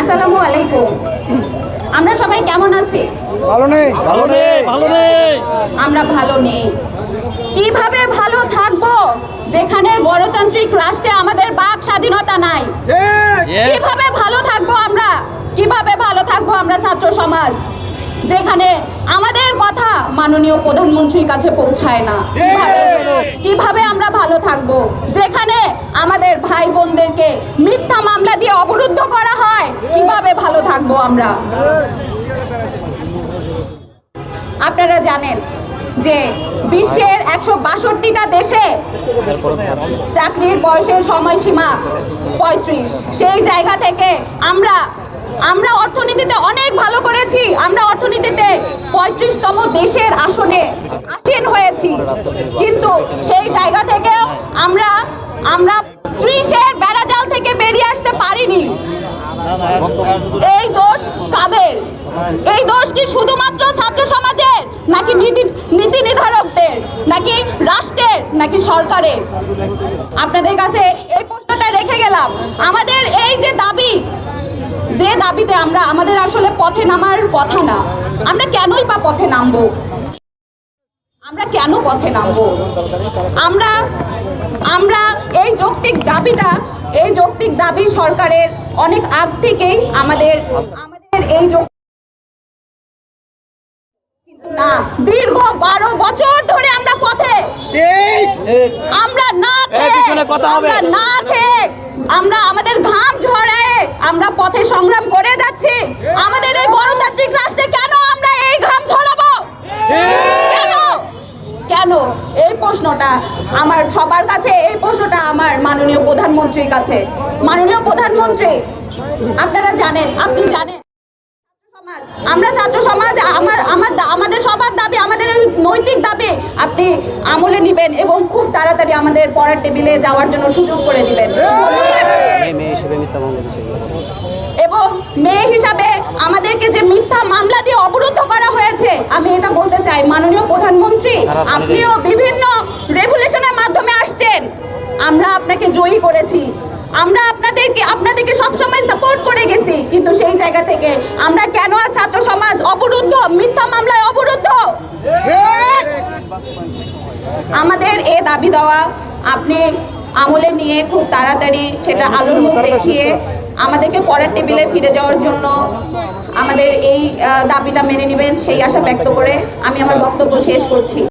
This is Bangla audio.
আসসালামু আলাইকুম। আমরা সবাই কেমন আছি? ভালো নেই। ভালো নেই ভালো নেই। আমরা ভালো নেই। কীভাবে ভালো থাকব? যেখানে গণতান্ত্রিক রাষ্ট্রে আমাদের বাক স্বাধীনতা নাই। কীভাবে ভালো থাকব আমরা? কীভাবে ভালো থাকব আমরা ছাত্র সমাজ? যেখানে আমাদের মাননীয় প্রধানমন্ত্রীর কাছে পৌঁছায় না। কীভাবে কীভাবে আমরা ভালো থাকব? যেখানে আমাদের ভাই বোনদেরকে মিথ্যা মামলা দিয়ে অবরুদ্ধ করা হয় কীভাবে ভালো থাকব আমরা? আপনারা জানেন যে বিশ্বের একশো বাষট্টিটা দেশে চাকরির বয়সের সময়সীমা পঁয়ত্রিশ। সেই জায়গা থেকে আমরা আমরা অর্থনীতিতে অনেক ভালো করেছি আমরা অর্থনীতিতে পঁয়ত্রিশতম দেশের আসনে আসীন হয়েছি। কিন্তু সেই জায়গা থেকেও আমরা আমরা ত্রিশের বেড়াজাল থেকে বেরিয়ে আসতে পারিনি। এই দোষ কাদের? এই দোষ কি শুধুমাত্র ছাত্র সমাজের, নাকি নীতি নীতি নির্ধারকদের, নাকি রাষ্ট্রের, নাকি সরকারের? আপনাদের কাছে এই প্রশ্নটা রেখে গেলাম। আমাদের এই যে দাবি দাবিতে আমরা আমাদের আসলে পথে নামার কথা না। আমরা কেনই বা পথে নামবো? আমরা কেন পথে নামবো? আমরা আমরা এই যৌক্তিক দাবিটা এই যৌক্তিক দাবি সরকারের অনেক আগ থেকেই আমাদের আমাদের এই না। দীর্ঘ বারো বছর ধরে আমরা পথে। আমরা না খেয়ে। আমরা না খেয়ে আমরা আমাদের ঘাম ঝরায় আমরা পথে সংগ্রাম করে যাচ্ছি। আমাদের এই গণতান্ত্রিক রাষ্ট্রে কেন আমরা এই ঘাম ঝরাবো? কেন? কেন? এই প্রশ্নটা আমার সবার কাছে, এই প্রশ্নটা আমার মাননীয় প্রধানমন্ত্রীর কাছে। মাননীয় প্রধানমন্ত্রী, আপনারা জানেন, আপনি জানেন। আমরা ছাত্র আমার আমার আমাদের সবার দাবি আমাদের নৈতিক দাবি আপনি আমলে নেবেন এবং খুব তাড়াতাড়ি আমাদের পড়ার টেবিলে যাওয়ার জন্য সুযোগ করে দিবেন। এবং মেয়ে হিসাবে আমাদেরকে যে মিথ্যা মামলা দিয়ে অবরুদ্ধ করা হয়েছে আমি এটা বলতে চাই মাননীয় প্রধানমন্ত্রী আপনিও বিভিন্ন রেগুলেশনের মাধ্যমে আসছেন। আমরা আপনাকে জয়ী করেছি। আমরা আপনাদেরকে আপনাদেরকে সবসময় সাপোর্ট করে গেছি থেকে। আমরা কেন আর ছাত্র সমাজ অবরুদ্ধ? মিথ্যা মামলায় অবরুদ্ধ? আমাদের এ দাবি দেওয়া আপনি আমলে নিয়ে খুব তাড়াতাড়ি সেটা আলোর মুখ দেখিয়ে আমাদেরকে পরের টেবিলে ফিরে যাওয়ার জন্য আমাদের এই দাবিটা মেনে নেবেন সেই আশা ব্যক্ত করে আমি আমার বক্তব্য শেষ করছি।